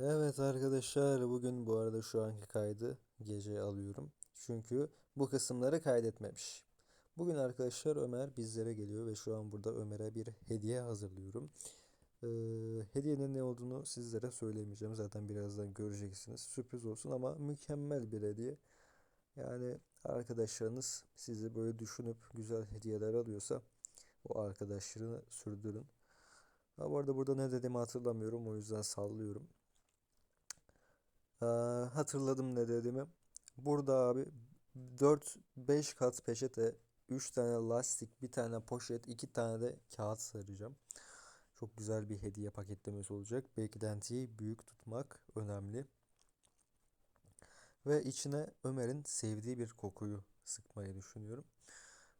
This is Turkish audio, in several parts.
Evet arkadaşlar bugün bu arada şu anki kaydı gece alıyorum. Çünkü bu kısımları kaydetmemiş. Bugün arkadaşlar Ömer bizlere geliyor ve şu an burada Ömer'e bir hediye hazırlıyorum. Ee, hediyenin ne olduğunu sizlere söylemeyeceğim. Zaten birazdan göreceksiniz. Sürpriz olsun ama mükemmel bir hediye. Yani arkadaşlarınız sizi böyle düşünüp güzel hediyeler alıyorsa o arkadaşlarını sürdürün. Ha, bu arada burada ne dediğimi hatırlamıyorum o yüzden sallıyorum. Ee, hatırladım ne dediğimi. Burada abi 4-5 kat peçete, 3 tane lastik, bir tane poşet, 2 tane de kağıt saracağım. Çok güzel bir hediye paketlemesi olacak. Beklentiyi büyük tutmak önemli. Ve içine Ömer'in sevdiği bir kokuyu sıkmayı düşünüyorum.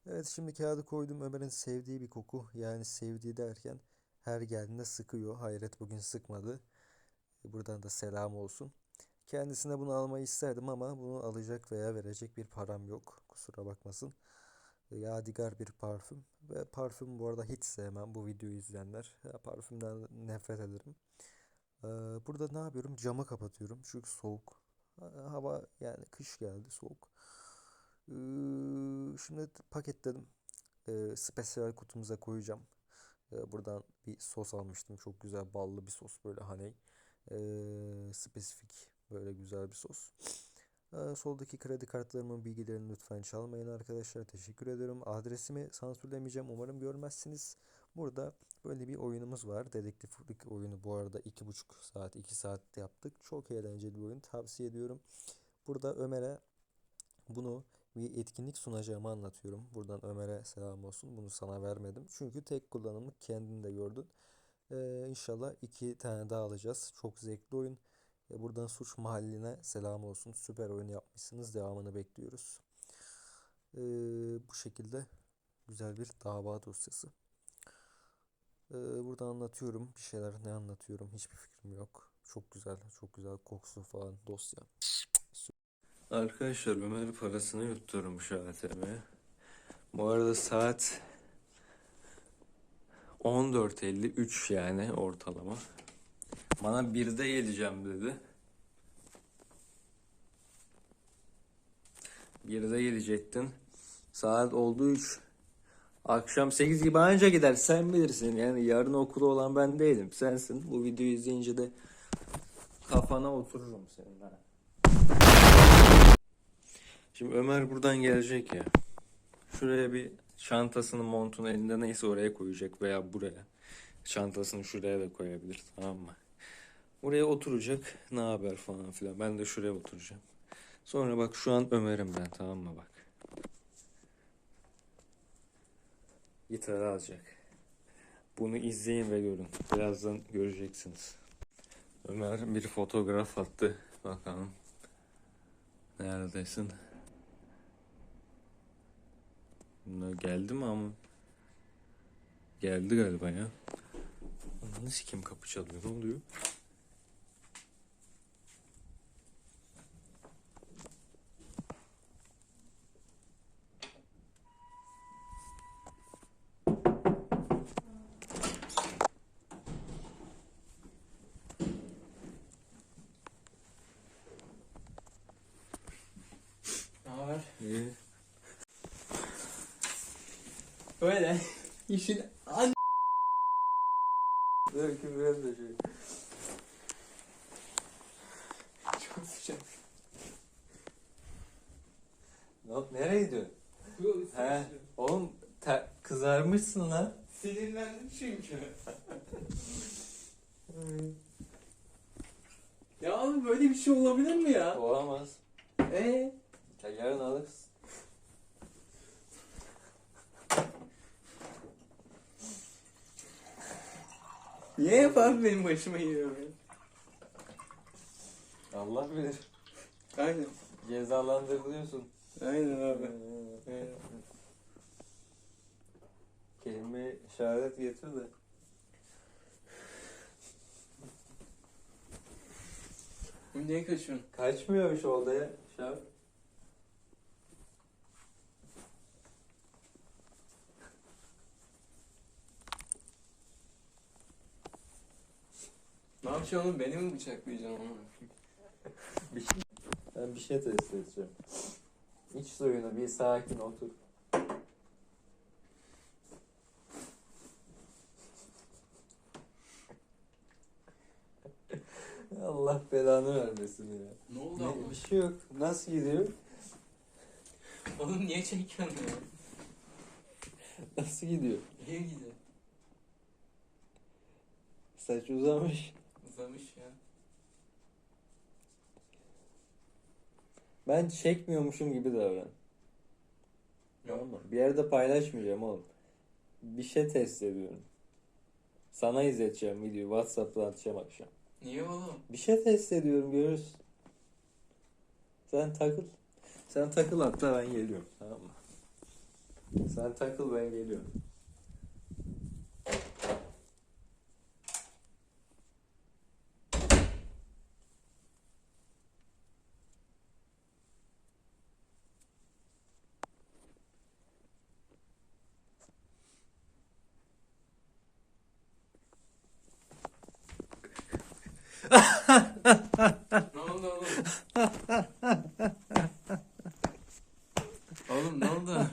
Evet şimdi kağıdı koydum. Ömer'in sevdiği bir koku. Yani sevdiği derken her geldiğinde sıkıyor. Hayret bugün sıkmadı. Buradan da selam olsun. Kendisine bunu almayı isterdim ama bunu alacak veya verecek bir param yok. Kusura bakmasın. Yadigar bir parfüm. Ve parfüm bu arada hiç sevmem bu videoyu izleyenler. Ya, parfümden nefret ederim. Ee, burada ne yapıyorum? Camı kapatıyorum. Çünkü soğuk. Ha- Hava yani kış geldi soğuk. Ee, şimdi paketledim. Ee, spesiyel kutumuza koyacağım. Ee, buradan bir sos almıştım. Çok güzel ballı bir sos böyle hani. Ee, spesifik böyle güzel bir sos. Ee, soldaki kredi kartlarımın bilgilerini lütfen çalmayın arkadaşlar. Teşekkür ederim. Adresimi sansürlemeyeceğim. Umarım görmezsiniz. Burada böyle bir oyunumuz var. Dedektiflik oyunu bu arada iki buçuk saat, iki saat yaptık. Çok eğlenceli bir oyun. Tavsiye ediyorum. Burada Ömer'e bunu bir etkinlik sunacağımı anlatıyorum. Buradan Ömer'e selam olsun. Bunu sana vermedim. Çünkü tek kullanımlık kendin de gördün. Ee, inşallah iki tane daha alacağız. Çok zevkli oyun. Ee, buradan Suç Mahalline selam olsun. Süper oyun yapmışsınız. Devamını bekliyoruz. Ee, bu şekilde güzel bir dava dosyası. Ee, burada anlatıyorum. Bir şeyler ne anlatıyorum hiçbir fikrim yok. Çok güzel, çok güzel kokusu falan dosya. Arkadaşlar Ömer parasını yutturmuş ATM'ye. Bu arada saat 14.53 yani ortalama. Bana birde geleceğim dedi. Birde gelecektin. Saat oldu 3. Akşam 8 gibi anca gider. Sen bilirsin. Yani yarın okulu olan ben değilim. Sensin. Bu videoyu izleyince de kafana otururum senin. ha. Şimdi Ömer buradan gelecek ya. Şuraya bir çantasını montunu elinde neyse oraya koyacak veya buraya. Çantasını şuraya da koyabilir tamam mı? Oraya oturacak ne haber falan filan. Ben de şuraya oturacağım. Sonra bak şu an Ömer'im ben tamam mı bak. Gitarı alacak. Bunu izleyin ve görün. Birazdan göreceksiniz. Ömer bir fotoğraf attı. Bakalım. Neredesin? Bunlar geldi mi ama? Geldi galiba ya. Ananı kim kapı çalıyor? Ne oluyor? Ne haber? İyi. Öyle. İşin an... Dur ki biraz da şey. Çok sıcak. Ne, nereye gidiyorsun? He. Oğlum te- kızarmışsın lan. Sinirlendim çünkü. ya abi böyle bir şey olabilir mi ya? Olamaz. Ee? Ya yarın alırız. Niye hep abi benim başıma geliyor ya? Allah bilir. Aynen. Cezalandırılıyorsun. Aynen abi. Aynen. Kelime işaret getir de. Niye kaçıyorsun? Kaçmıyormuş o odaya. Şaf. Ne yapacaksın oğlum? Beni mi bıçaklayacaksın ama? Bir şey, ben bir şey test edeceğim. İç suyunu bir sakin otur. Allah belanı vermesin ya. Ne oldu Ne, ama? bir şey yok. Nasıl gidiyor? Oğlum niye çekiyorsun ya? Nasıl gidiyor? Niye gidiyor? Saç uzamış. Uzamış ya. Ben çekmiyormuşum gibi davran. Tamam mı? Bir yerde paylaşmayacağım oğlum. Bir şey test ediyorum. Sana izleteceğim videoyu. Whatsapp'tan atacağım akşam. Niye oğlum? Bir şey test ediyorum görürsün. Sen takıl. Sen takıl hatta ben geliyorum. Tamam mı? Sen takıl ben geliyorum. Ne oldu oğlum? oğlum ne oldu?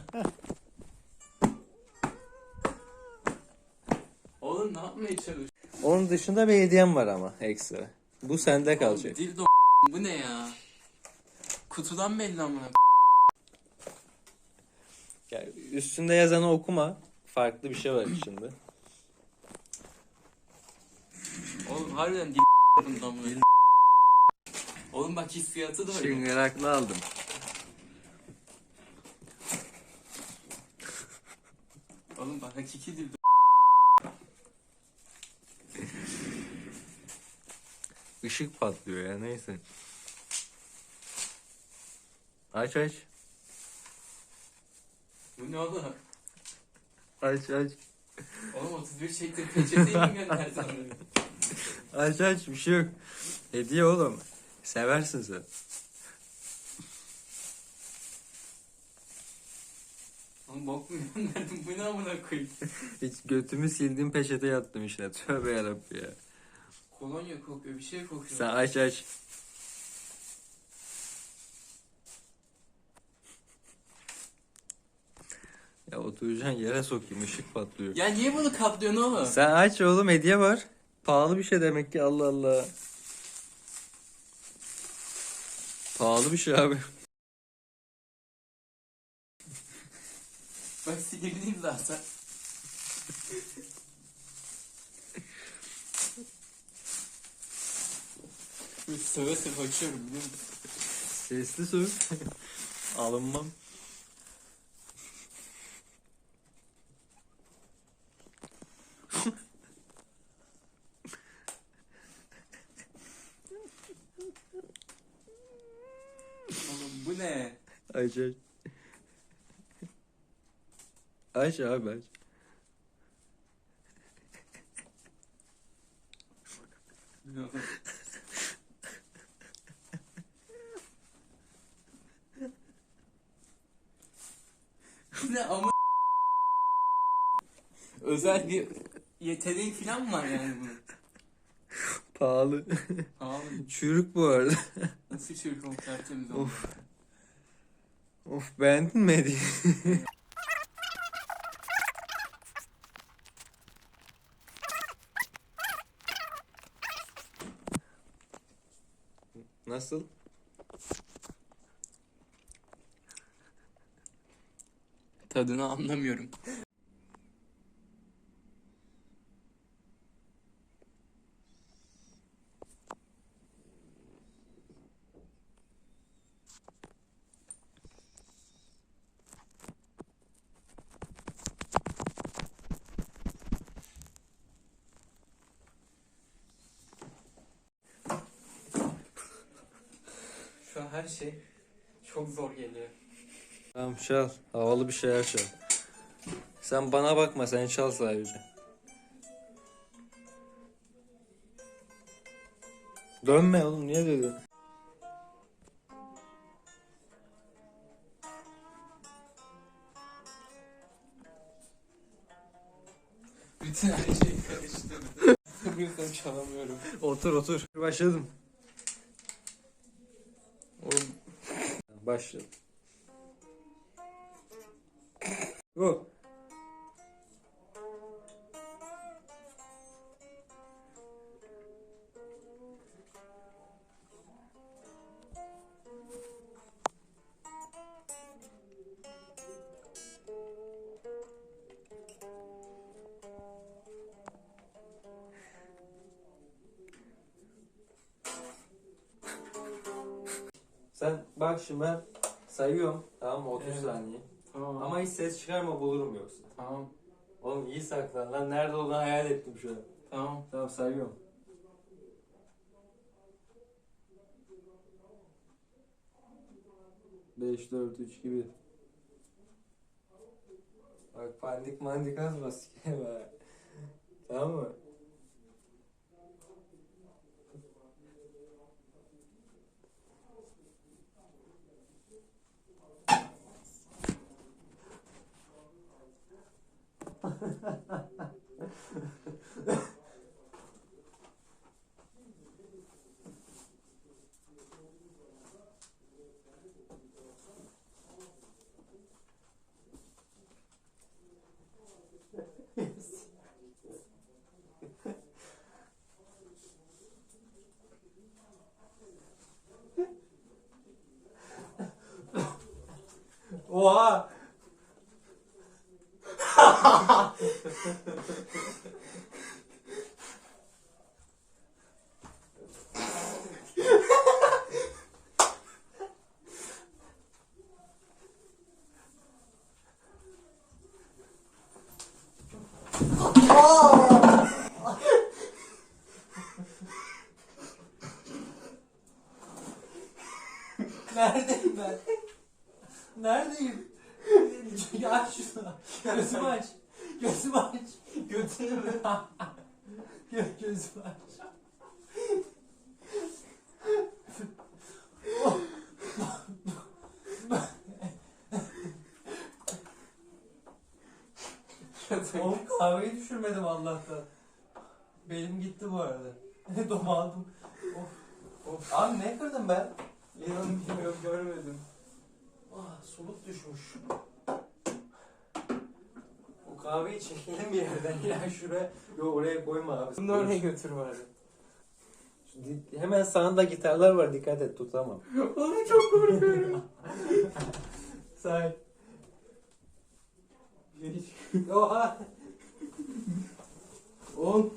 Oğlum ne yapmaya çalışıyorsun? Onun dışında bir hediyem var ama ekstra. Bu sende kalacak. Dildo bu ne ya? Kutudan belli amına. Yani üstünde yazanı okuma. Farklı bir şey var içinde. Oğlum harbiden dil bundan mı? Oğlum bak hissiyatı da öyle. Çıngıraklı aldım. Oğlum bak hakiki dildo. Işık patlıyor ya neyse. Aç aç. Bu ne oğlum? Aç aç. Oğlum 31 çekti peçeteyi mi gönderdin onu? Aç aç bir şey yok. Hediye oğlum. Seversin sen. Oğlum bok mu gönderdin? Bu ne amına koyayım? Hiç götümü sildiğim peçete yattım işte. Tövbe yarabbi ya. Kolonya kokuyor, bir şey kokuyor. Sen aç aç. Ya oturacaksın yere sokayım ışık patlıyor. Ya niye bunu katlıyorsun oğlum? Sen aç oğlum hediye var. Pahalı bir şey demek ki Allah Allah. Pahalı bir şey abi. Bak sinirliyim zaten. Söve söve açıyorum biliyor musun? Sesli söz. Alınmam. Oğlum bu ne? Aç aç. Aç abi aç. Bu ne oğlum? Bu ne ama Özel bir yeteneği falan mı var yani bunun? Pahalı. Abi Çürük bu arada. nasıl çürük olmuş tertemiz oldu. Of. Of beğendin mi hediye? Nasıl? Tadını anlamıyorum. Şu an her şey çok zor geliyor. Tamam çal. Havalı bir şeyler çal. Sen bana bakma sen çal sadece. Dönme oğlum niye dedin? Bütün her şeyi karıştırdı. çalamıyorum. Otur otur. Başladım. Oğlum Başladım. Go. Sen bak şimdi ben sayıyorum tamam mı 30 Evet. saniye. Tamam. Ama hiç ses çıkarma bulurum yoksa. tamam. Oğlum iyi saklan lan nerede olduğunu hayal ettim şu an. Tamam. Tamam sayıyorum. Beş, dört, üç gibi. Bak pandik mandik sikeyim ha. Tamam mı? ハハハ。Oğlum kahveyi düşürmedim Allah'tan. Benim gitti bu arada. Domaldım. Of. Of. Abi ne kırdım ben? İnan bilmiyorum görmedim. Ah soluk düşmüş. Bu kahveyi çekelim bir yerden ya şuraya. Yo oraya koyma abi. Bunu oraya götür bari. Şu di- Hemen sağında gitarlar var dikkat et tutamam. Oğlum çok korkuyorum. Say. Oha. 10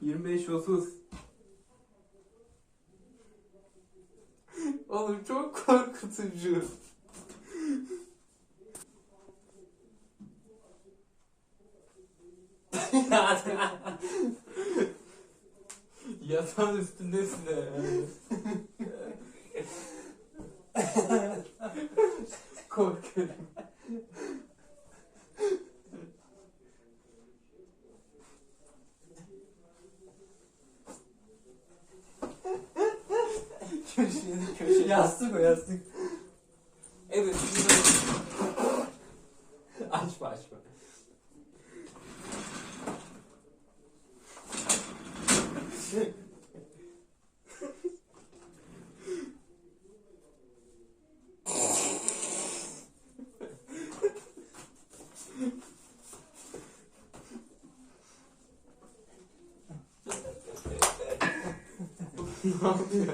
25 30 Oğlum çok korkutucu. Yatağın üstündesin de. Korkuyorum. Köşenin köşe. yastık o yastık. Evet. şimdi- Açma açma. Ne yapıyor?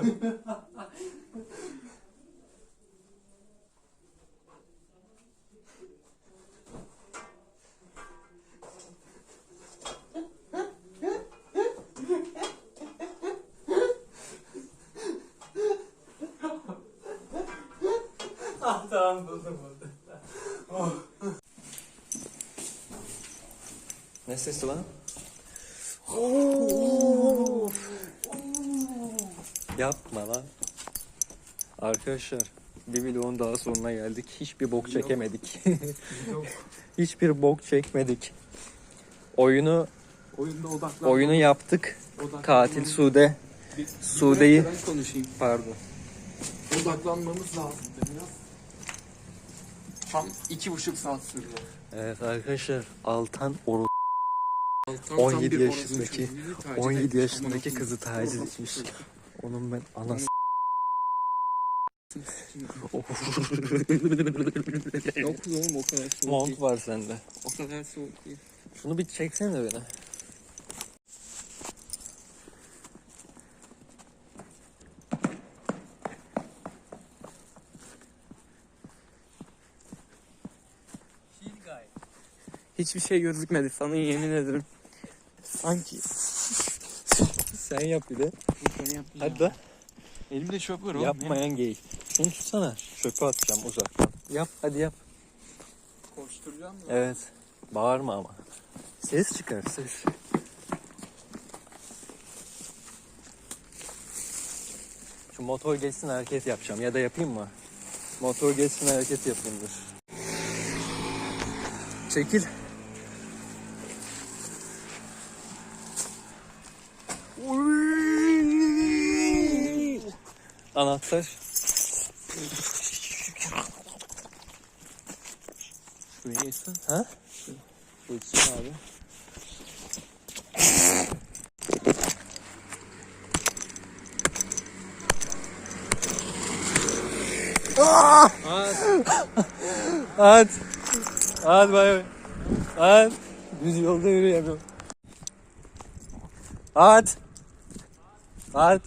ah tamam buldum buldum. Ne sesi lan? Yapma lan. Arkadaşlar bir vlogun daha sonuna geldik. Hiçbir bok çekemedik. Hiçbir bok çekmedik. Oyunu Oyunda odaklan. oyunu yaptık. odaklanmamız- Katil Sude. Bir- bir Sude'yi- dakika Ben konuşayım. Pardon. Odaklanmamız lazım biraz. Tam iki buçuk saat sürdü. Evet arkadaşlar Altan Oru Tam 17 bir orospu yaşındaki- çocuğu taciz 17 etmiş. yaşındaki Amına kızı koyayım. taciz Orospu etmiş. çocuğu. Onun ben anası. Yok oğlum o kadar soğuk Mont değil. var sende. O kadar soğuk değil. Şunu bir çeksene beni. Hiçbir şey gözükmedi sana yemin ederim. Sanki. Sen yap bir de. Hadi Hadi da. Elimde çöp var oğlum. Yapmayan gay. Şunu tutsana. Çöpü atacağım uzaktan. Yap hadi yap. Koşturacağım mı? Evet. Bağırma ama. Ses çıkar ses. Şu motor geçsin hareket yapacağım ya da yapayım mı? Motor geçsin hareket yapayım dur. Çekil. Anahtar. Şuraya geçsen. Ha? Geçsin abi. Aa, At. At bay bay. At. Düz yolda yürüyemiyorum. At. At.